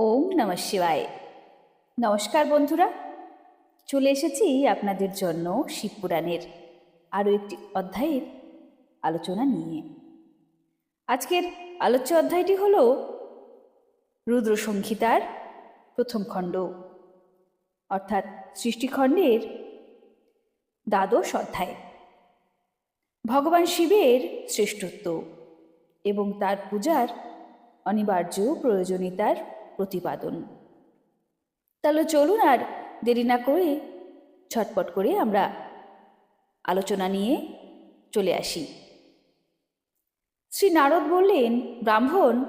ওম নম শিবায়। নমস্কার বন্ধুরা, চলে এসেছি আপনাদের জন্য শিবপুরাণের আরও একটি অধ্যায়ের আলোচনা নিয়ে। আজকের আলোচ্য অধ্যায়টি হল রুদ্র সংহিতার প্রথম খণ্ড। অর্থাৎ সৃষ্টিখণ্ডের দ্বাদশ অধ্যায়। ভগবান শিবের শ্রেষ্ঠত্ব এবং তার পূজার অনিবার্য প্রয়োজনীয়তার প্রতিপাদন। তাহলে চলুন আর দেরি না করে ছটপট করে আমরা আলোচনা নিয়ে চলে আসি। শ্রী নারদ বললেন, ব্রাহ্মণ,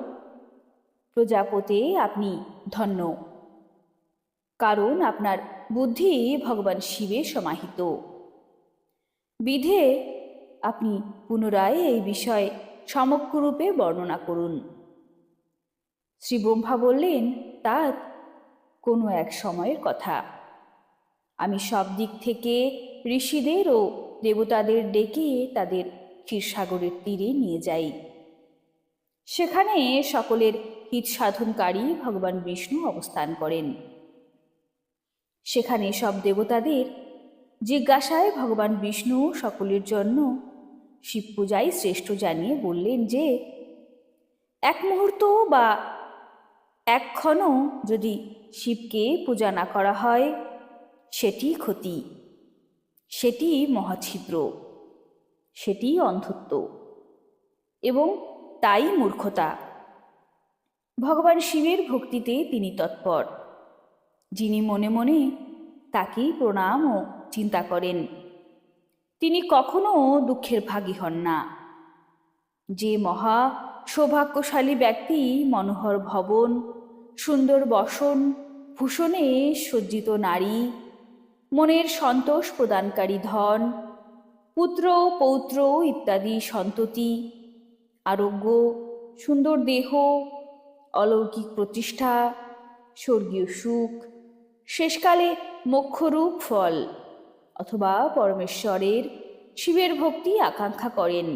প্রজাপতে আপনি ধন্য। কারণ আপনার বুদ্ধি ভগবান শিবে সমাহিত। বিধে আপনি পুনরায় এই বিষয়ে সমগ্ররূপে বর্ণনা করুন। শ্রী ব্রহ্মা বললেন তার কোনো এক সময়ের কথা। আমি সব দিক থেকে ঋষিদের ও দেবতাদের ডেকে তাদের ক্ষীরসাগরের তীরে নিয়ে যাই। সেখানে সকলের হিত সাধনকারী ভগবান বিষ্ণু অবস্থান করেন। সেখানে সব দেবতাদের জিজ্ঞাসায় ভগবান বিষ্ণু সকলের জন্য শিব পূজাই শ্রেষ্ঠ জানিয়ে বললেন যে, এক মুহূর্ত বা এক ক্ষণও যদি শিবকে পূজা না করা হয়, সেটি ক্ষতি। সেটি মহাছিদ্র। সেটি অন্ধত্ব। এবং তাই মূর্খতা। ভগবান শিবের ভক্তিতে তিনি তৎপর। যিনি মনে মনে তাকেই প্রণাম ও চিন্তা করেন। তিনি কখনো দুঃখের ভাগী হন না। যে মহা সৌভাগ্যশালী ব্যক্তি মনোহর ভবন সুন্দর বসন, ভূষণে সজ্জিত নারী, মনের সন্তোষ প্রদানকারী ধন, পুত্র, পৌত্র ইত্যাদি সন্ততি, আরোগ্য, সুন্দর দেহ, অলৌকিক প্রতিষ্ঠা, স্বর্গীয় সুখ, শেষকালে মোক্ষরূপ ফল অথবা পরমেশ্বরের শিবের ভক্তি আকাঙ্ক্ষা করেন।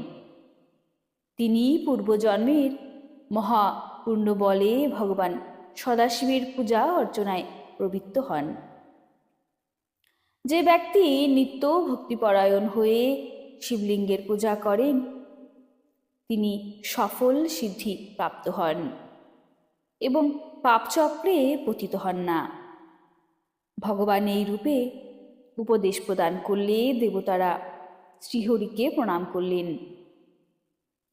তিনি পূর্বজন্মের মহা বলে ভগবান সদাশিবের পূজা অর্চনায় প্রবৃত্ত হন। যে ব্যক্তি নিত্য ভক্তিপরায়ণ হয়ে শিবলিঙ্গের পূজা করেন, তিনি সফল সিদ্ধি প্রাপ্ত হন এবং পাপচক্রে পতিত হন না। ভগবান এই রূপে উপদেশ প্রদান করলে দেবতারা শ্রীহরিকে প্রণাম করলেন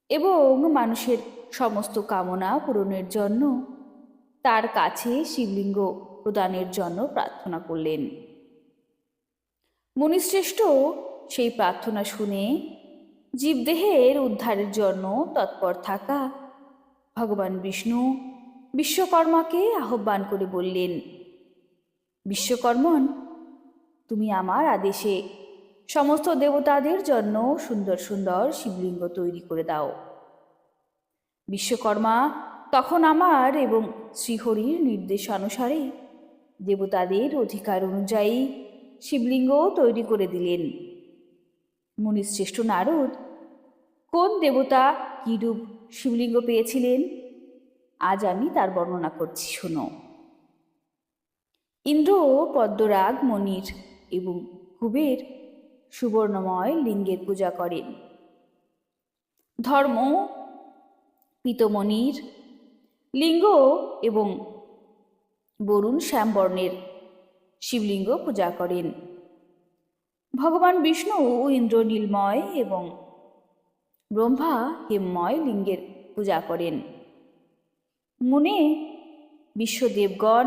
এবং মানুষের সমস্ত কামনা পূরণের জন্য তার কাছে শিবলিঙ্গ প্রদানের জন্য প্রার্থনা করলেন। মুনিশ্রেষ্ঠ সেই প্রার্থনা শুনে জীবদেহের উদ্ধারের জন্য তৎপর থাকা ভগবান বিষ্ণু বিশ্বকর্মাকে আহ্বান করে বললেন, বিশ্বকর্মন, তুমি আমার আদেশে সমস্ত দেবতাদের জন্য সুন্দর সুন্দর শিবলিঙ্গ তৈরি করে দাও। বিশ্বকর্মা তখন আমার এবং শ্রীহরির নির্দেশানুসারে দেবতাদের অধিকার অনুযায়ী শিবলিঙ্গ তৈরি করে দিলেন। মুনিশ্রেষ্ঠ নারদ, কোন দেবতা কিরূপ শিবলিঙ্গ পেয়েছিলেন? আজ আমি তার বর্ণনা করছি, শোনো। ইন্দ্র, পদ্মরাগ, মনির এবং কুবের সুবর্ণময় লিঙ্গের পূজা করেন। ধর্ম পিতমণির লিঙ্গ এবং বরুণ শ্যামবর্ণের শিবলিঙ্গ পূজা করেন। ভগবান বিষ্ণু ইন্দ্র নীলময় এবং ব্রহ্মা হেমময় লিঙ্গের পূজা করেন। মনে বিশ্বদেবগণ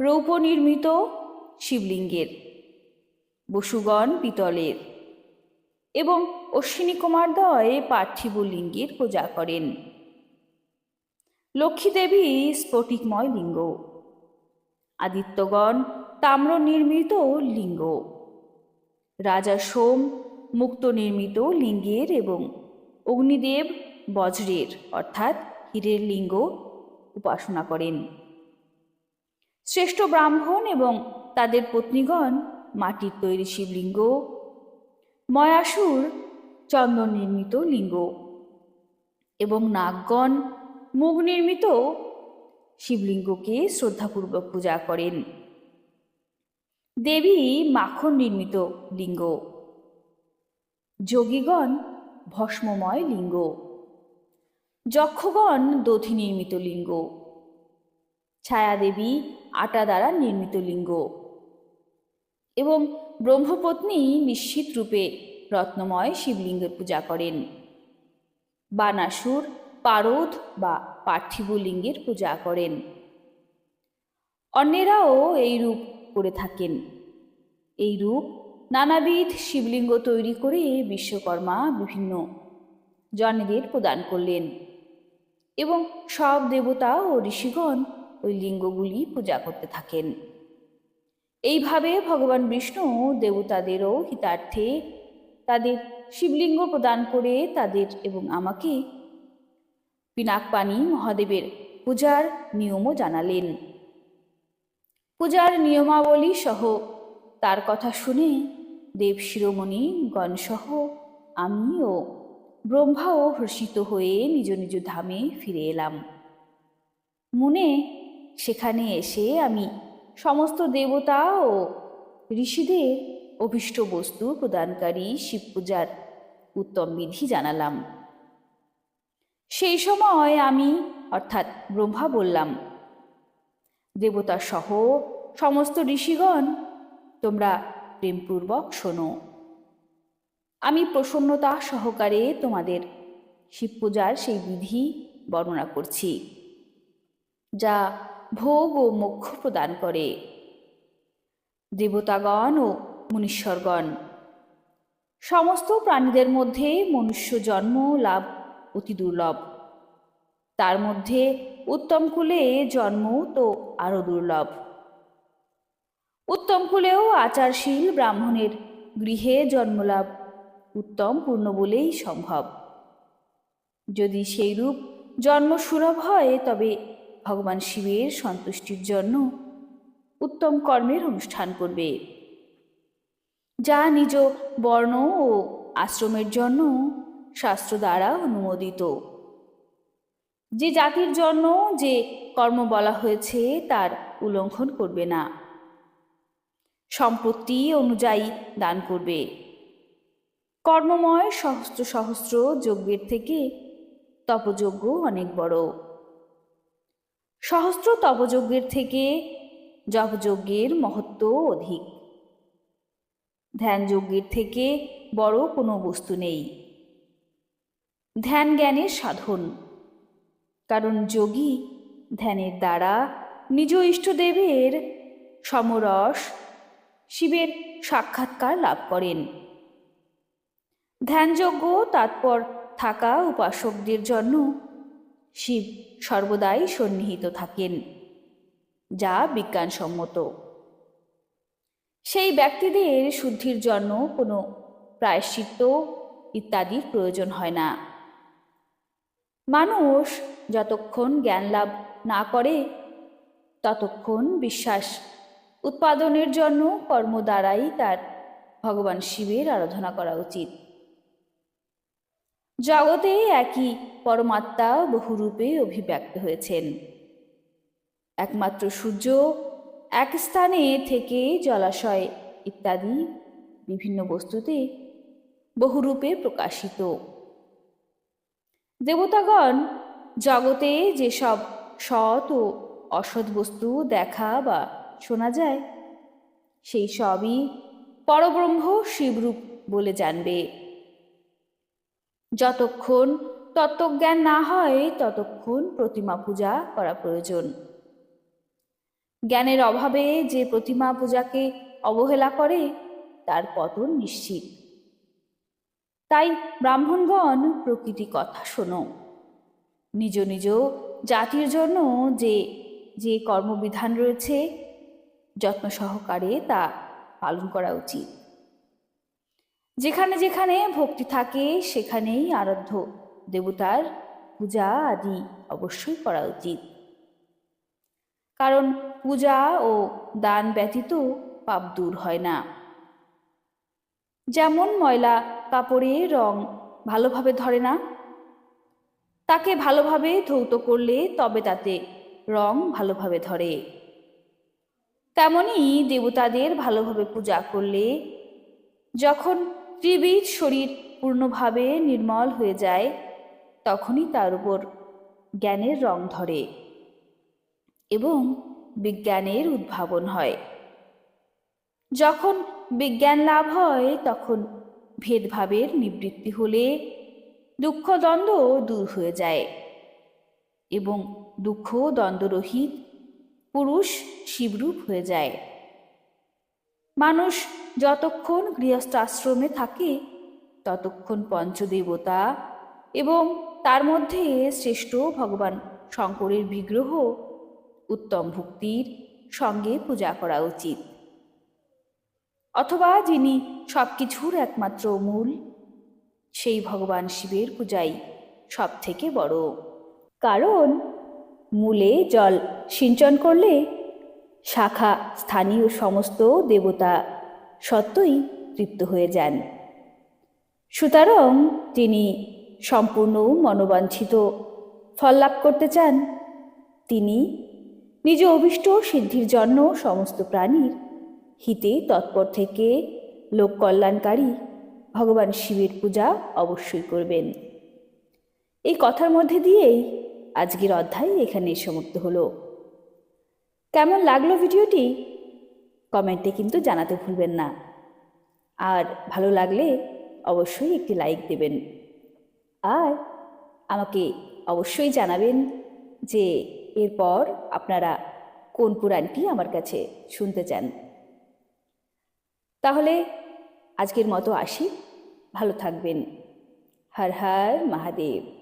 রৌপ নির্মিত শিবলিঙ্গের, বসুগণ পিতলের এবং অশ্বিনী কুমারদ্বয় পার্থিব লিঙ্গের পূজা করেন। লক্ষ্মীদেবী স্ফটিকময় লিঙ্গ। আদিত্যগণ তাম্র নির্মিত লিঙ্গ। রাজা সোম মুক্ত নির্মিত লিঙ্গের এবং অগ্নিদেব বজ্রের, অর্থাৎ হীরের লিঙ্গ উপাসনা করেন। শ্রেষ্ঠ ব্রাহ্মণ এবং তাদের পত্নীগণ মাটির তৈরি শিবলিঙ্গ, ময়াসুর চন্দন নির্মিত লিঙ্গ এবং নাগগণ মুগ নির্মিত শিবলিঙ্গকে শ্রদ্ধাপূর্বক পূজা করেন। দেবী মাখন নির্মিত লিঙ্গ। যোগীগণ ভস্মময় লিঙ্গ। যক্ষগণ দধি নির্মিত লিঙ্গ। ছায়াদেবী আটা দ্বারা নির্মিত লিঙ্গ। এবং ব্রহ্মপত্নী নিশ্চিত রূপে রত্নময় শিবলিঙ্গের পূজা করেন। বানাসুর পারদ বা পার্থিব লিঙ্গের পূজা করেন। অন্যেরাও এই রূপ করে থাকেন। এই রূপ নানাবিধ শিবলিঙ্গ তৈরি করে বিশ্বকর্মা বিভিন্ন জনেদের প্রদান করলেন এবং সব দেবতা ও ঋষিগণ ওই লিঙ্গগুলি পূজা করতে থাকেন। এইভাবে ভগবান বিষ্ণু দেবতাদেরও হিতার্থে তাদের শিবলিঙ্গ প্রদান করে তাদের এবং আমাকে পিনাকপানি মহাদেবের পূজার নিয়মও জানালেন। পূজার নিয়মাবলী সহ তার কথা শুনে দেব শিরোমণি গণসহ আমিও ব্রহ্মাও হর্ষিত হয়ে নিজ নিজ ধামে ফিরে এলাম। মনে সেখানে এসে আমি সমস্ত দেবতা ও ঋষিদের অভীষ্ট বস্তু প্রদানকারী শিব পূজার উত্তম বিধি জানালাম। সেই সময় আমি, অর্থাৎ ব্রহ্মা বললাম, দেবতা সহ সমস্ত ঋষিগণ, তোমরা প্রেমপূর্বক শোনো। আমি প্রসন্নতা সহকারে তোমাদের শিব পূজার সেই বিধি বর্ণনা করছি, যা ভোগ ও মোক্ষ প্রদান করে। দেবতাগণ ও মুনীশ্বরগণ, সমস্ত প্রাণীদের মধ্যে মনুষ্য জন্ম লাভ অতি দুর্লভ। তার মধ্যে উত্তম কুলে জন্ম তো আরও দুর্লভ। উত্তম কুলেও আচারশীল ব্রাহ্মণের গৃহে জন্মলাভ উত্তম পূর্ণ বলেই সম্ভব। যদি সেইরূপ জন্ম সুলভ হয়, তবে ভগবান শিবের সন্তুষ্টির জন্য উত্তম কর্মের অনুষ্ঠান করবে। যা নিজ বর্ণ ও আশ্রমের জন্য শাস্ত্র দ্বারা অনুমোদিত। যে জাতির জন্য যে কর্ম বলা হয়েছে, তার উল্লঙ্ঘন করবে না। সম্পত্তি অনুযায়ী দান করবে। কর্মময় সহস্র সহস্র যজ্ঞের থেকে তপযজ্ঞ অনেক বড়। সহস্র তপযজ্ঞের থেকে জপযজ্ঞের মহত্ব অধিক। ধ্যানযজ্ঞের থেকে বড় কোনো বস্তু নেই। ধ্যান জ্ঞানের সাধন। কারণ যোগী ধ্যানের দ্বারা নিজ ইষ্টদেবের সমরস শিবের সাক্ষাৎকার লাভ করেন। ধ্যানযোগ্য তাৎপর থাকা উপাসকদের জন্য শিব সর্বদাই সন্নিহিত থাকেন, যা বিজ্ঞানসম্মত। সেই ব্যক্তিদের শুদ্ধির জন্য কোনো প্রায়শ্চিত্ত ইত্যাদির প্রয়োজন হয় না। মানুষ যতক্ষণ জ্ঞান লাভ না করে, ততক্ষণ বিশ্বাস উৎপাদনের জন্য কর্ম দ্বারাই তার ভগবান শিবের আরাধনা করা উচিত। জগতে একই পরমাত্মা বহুরূপে অভিব্যক্ত হয়েছেন। একমাত্র সূর্য এক স্থানে থেকে জলাশয় ইত্যাদি বিভিন্ন বস্তুতে বহুরূপে প্রকাশিত। দেবতাগণ, জগতে যেসব সৎ ও অসৎ বস্তু দেখা বা শোনা যায়, সেই সবই পরব্রহ্ম শিবরূপ বলে জানবে। যতক্ষণ তত্ত্বজ্ঞান না হয়, ততক্ষণ প্রতিমা পূজা করা প্রয়োজন। জ্ঞানের অভাবে যে প্রতিমা পূজাকে অবহেলা করে, তার পতন নিশ্চিত। তাই ব্রাহ্মণগণ প্রকৃতি কথা শোনো। নিজ নিজ জাতির জন্য যে যে কর্মবিধান রয়েছে, যত্ন সহকারে তা পালন করা উচিত। যেখানে যেখানে ভক্তি থাকে, সেখানেই আরাধ্য দেবতার পূজা আদি অবশ্যই করা উচিত। কারণ পূজা ও দান ব্যতীত পাপ দূর হয় না। যেমন ময়লা কাপড়ে রং ভালোভাবে ধরে না। তাকে ভালোভাবে ধৌত করলে তবে তাতে রং ভালোভাবে ধরে। তেমনি দেবতাদের ভালোভাবে পূজা করলে যখন ত্রিবিধ শরীর পূর্ণভাবে নির্মল হয়ে যায়, তখনই তার উপর জ্ঞানের রং ধরে এবং বিজ্ঞানের উদ্ভাবন হয়। যখন বিজ্ঞান লাভ হয়, তখন ভেদভাবের নিবৃত্তি হলে দুঃখ দ্বন্দ্ব দূর হয়ে যায় এবং দুঃখ দ্বন্দ্বরহিত পুরুষ শিবরূপ হয়ে যায়। মানুষ যতক্ষণ গৃহস্থ আশ্রমে থাকে, ততক্ষণ পঞ্চদেবতা এবং তার মধ্যে শ্রেষ্ঠ ভগবান শঙ্করের বিগ্রহ, উত্তম ভক্তির সঙ্গে পূজা করা উচিত। অথবা যিনি সব কিছুর একমাত্র মূল। সেই ভগবান শিবের পূজাই সব থেকে বড়। কারণ মূলে জল সিঞ্চন করলে শাখা, স্থানীয় সমস্ত দেবতা সত্যই তৃপ্ত হয়ে যান। সুতরাং তিনি সম্পূর্ণ মনোবাঞ্ছিত ফল লাভ করতে চান, তিনি নিজ অভিষ্ট সিদ্ধির জন্য সমস্ত প্রাণীর হিতে তৎপর থেকে লোক কল্যাণকারী ভগবান শিবের পূজা অবশ্যই করবেন। এই কথার মধ্যে দিয়েই আজকের অধ্যায় এখানে সমাপ্ত হলো। কেমন লাগল ভিডিওটি? কমেন্টে কিন্তু জানাতে ভুলবেন না। আর ভালো লাগলে অবশ্যই একটি লাইক দেবেন। আর আমাকে অবশ্যই জানাবেন যে এরপর আপনারা কোন পুরাণটি আমার কাছে শুনতে চান। তাহলে আজকের মতো আসি। ভালো থাকবেন। হর হর মহাদেব।